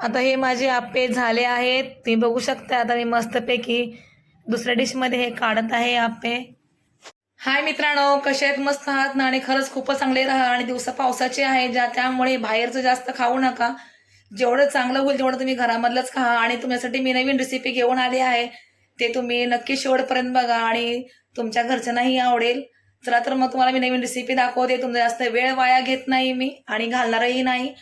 आता हे माझे आप्पे झाले आहेत. तुम्ही बघू शकता आता मी मस्तपैकी दुसऱ्या डिशमध्ये हे काढत आहे आप्पे हाय मित्रांनो कसे आहेत? मस्त आहात ना? आणि खरंच खूपच चांगले राहा. आणि दिवसा पावसाचे आहे ज्या त्यामुळे बाहेरचं जास्त खाऊ नका. जेवढं चांगलं होईल तेवढं तुम्ही घरामधलंच खा. आणि तुमच्यासाठी मी नवीन रेसिपी घेऊन आली आहे. ते तुम्ही नक्की शेवटपर्यंत बघा. आणि तुमच्या घरच्यांनाही आवडेल. चला तर मग तुम्हाला मी नवीन रेसिपी दाखवते. तुमचा जास्त वेळ वाया घेत नाही मी. आणि घालणारही नाही.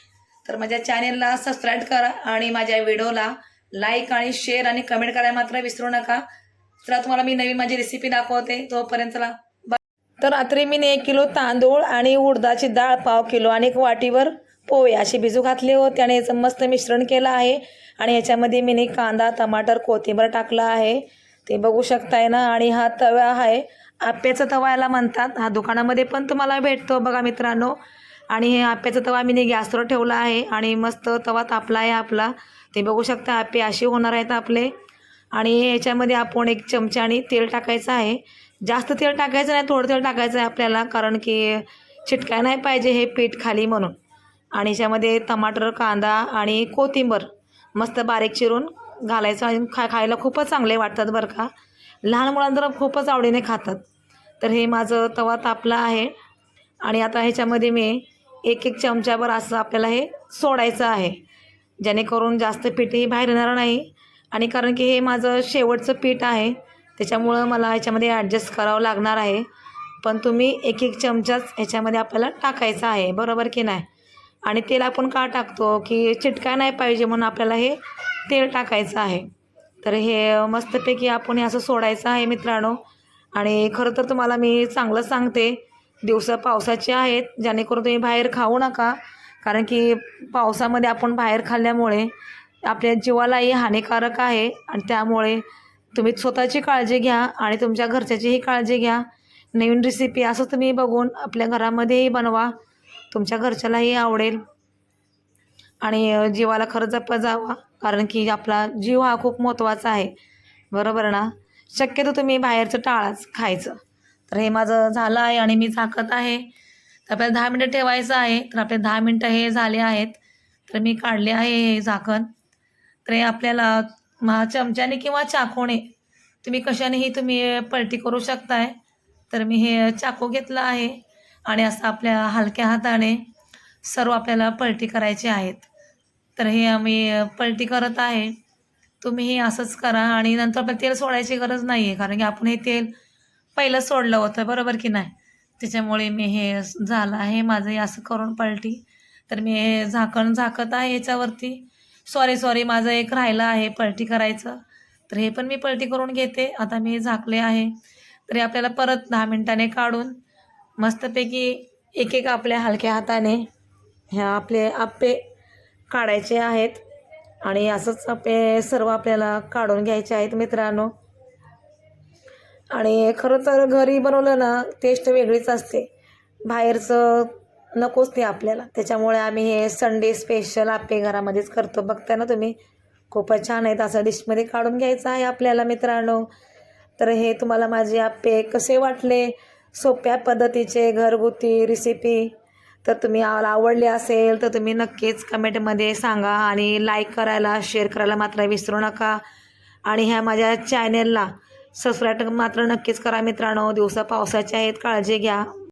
तर माझ्या चॅनेलला सबस्क्राईब करा आणि माझ्या व्हिडिओला लाईक आणि शेअर आणि कमेंट करायला मात्र विसरू नका. चला तुम्हाला मी नवीन माझी रेसिपी दाखवते. तोपर्यंतला तर रात्री मी एक किलो तांदूळ आणि उडदाची डाळ पाव किलो आणि एक वाटीवर पोहे असे भिजू घातले होते आणि याचं मस्त मिश्रण केलं आहे. आणि याच्यामध्ये मी कांदा टमाटर कोथिंबीर टाकलं आहे. ते बघू शकताय ना? आणि हा तवा आहे. आप्याचा तवा याला म्हणतात. हा दुकानामध्ये पण तुम्हाला भेटतो बघा मित्रांनो. आणि हे आप्याचा तवा मी गॅसवर ठेवला आहे आणि मस्त तवा तापला आहे आपला. ते बघू शकता आप्पे असे होणार आहेत आपले. आणि याच्यामध्ये आपण एक चमच्याने तेल टाकायचं आहे. जास्त तेल टाकायचं नाही थोडं तेल टाकायचं आहे आपल्याला कारण की चिटकाय नाही पाहिजे हे पीठ खाली म्हणून. आणि याच्यामध्ये टमाटर कांदा आणि कोथिंबर मस्त बारीक चिरून घालायचं आणि खा खायला खूपच चांगले वाटतात बरं का. लहान मुलांना खूपच आवडीने खातात. तर हे माझं तवा तापला आहे. आणि आता ह्याच्यामध्ये मी एक एक चमच्यावर असं आपल्याला हे सोडायचं आहे. जेणेकरून जास्त पीठही बाहेर येणार नाही. आणि कारण की हे माझं शेवटचं पीठ आहे. त्याच्यामुळं मला ह्याच्यामध्ये ॲडजस्ट करावं लागणार आहे. पण तुम्ही एक एक चमचाच ह्याच्यामध्ये आपल्याला टाकायचं आहे. बरोबर की नाही? आणि तेल आपण का टाकतो? की चिटका नाही पाहिजे म्हणून आपल्याला हे तेल टाकायचं आहे. तर हे मस्तपैकी आपण हे असं सोडायचं आहे मित्रांनो. आणि खरं तर तुम्हाला मी चांगलं सांगते. दिवस पावसाचे आहेत जेणेकरून तुम्ही बाहेर खाऊ नका. कारण की पावसामध्ये आपण बाहेर खाल्ल्यामुळे आपल्या जीवालाही हानिकारक आहे आणि त्यामुळे तुम्ही स्वतःची काळजी घ्या आणि तुमच्या घरच्याचीही काळजी घ्या. नवीन रेसिपी असं तुम्ही बघून आपल्या घरामध्येही बनवा. तुमच्या घरच्यालाही आवडेल. आणि जीवाला खरं जपत जावा कारण की आपला जीव हा खूप महत्त्वाचा आहे. बरोबर ना? शक्यतो तुम्ही बाहेरचं टाळाच खायचं. तर हे माझं झालं आहे आणि मी झाकत आहे. तर आपल्याला दहा मिनटं ठेवायचं आहे. तर आपले दहा मिनटं हे झाले आहेत. तर मी काढले आहे हे झाकण. तर हे आपल्याला महा चमच्याने किंवा चाकूने तुम्ही कशानेही तुम्ही पलटी करू शकताय. तर मी हे चाकू घेतलं आहे आणि असं आपल्या हलक्या हाताने सर्व आपल्याला पलटी करायचे आहेत. तर हे आम्ही पलटी करत आहे. तुम्हीही असंच करा आणि नंतर आपल्याला तेल सोडायची गरज नाही आहे कारण की आपण हे तेल पहिलं सोडलं होतं बरोबर की नाही? त्याच्यामुळे मी हे झालं आहे माझं हे असं करून पलटी. तर मी हे झाकण झाकत आहे याच्यावरती. सॉरी सॉरी माझं एक राहिलं आहे पलटी करायचं. तर हे पण मी पलटी करून घेते. आता मी झाकले आहे. तरी आपल्याला परत दहा मिनटाने काढून मस्तपैकी एक एक आपल्या हलक्या हाताने ह्या आपले आप्पे काढायचे आहेत. आणि असंच आपे सर्व आपल्याला काढून घ्यायचे आहेत मित्रांनो. आणि खरं तर घरी बनवलं ना टेस्ट वेगळीच असते. बाहेरचं नकोच ते आपल्याला. त्याच्यामुळे आम्ही हे संडे स्पेशल आप्पे घरामध्येच करतो. बघताय ना तुम्ही? खूपच छान आहेत. असं डिशमध्ये काढून घ्यायचं आहे आपल्याला मित्रांनो. तर हे तुम्हाला माझे आप्पे कसे वाटले? सोप्या पद्धतीचे घरगुती रेसिपी तर तुम्ही आवडली आवडले असेल तर तुम्ही नक्कीच कमेंटमध्ये सांगा आणि लाईक करायला शेअर करायला मात्र विसरू नका. आणि ह्या माझ्या चॅनेलला सबस्क्राईब मात्र नक्कीच करा मित्रांनो. दिवसा पावसाचे आहेत काळजी घ्या.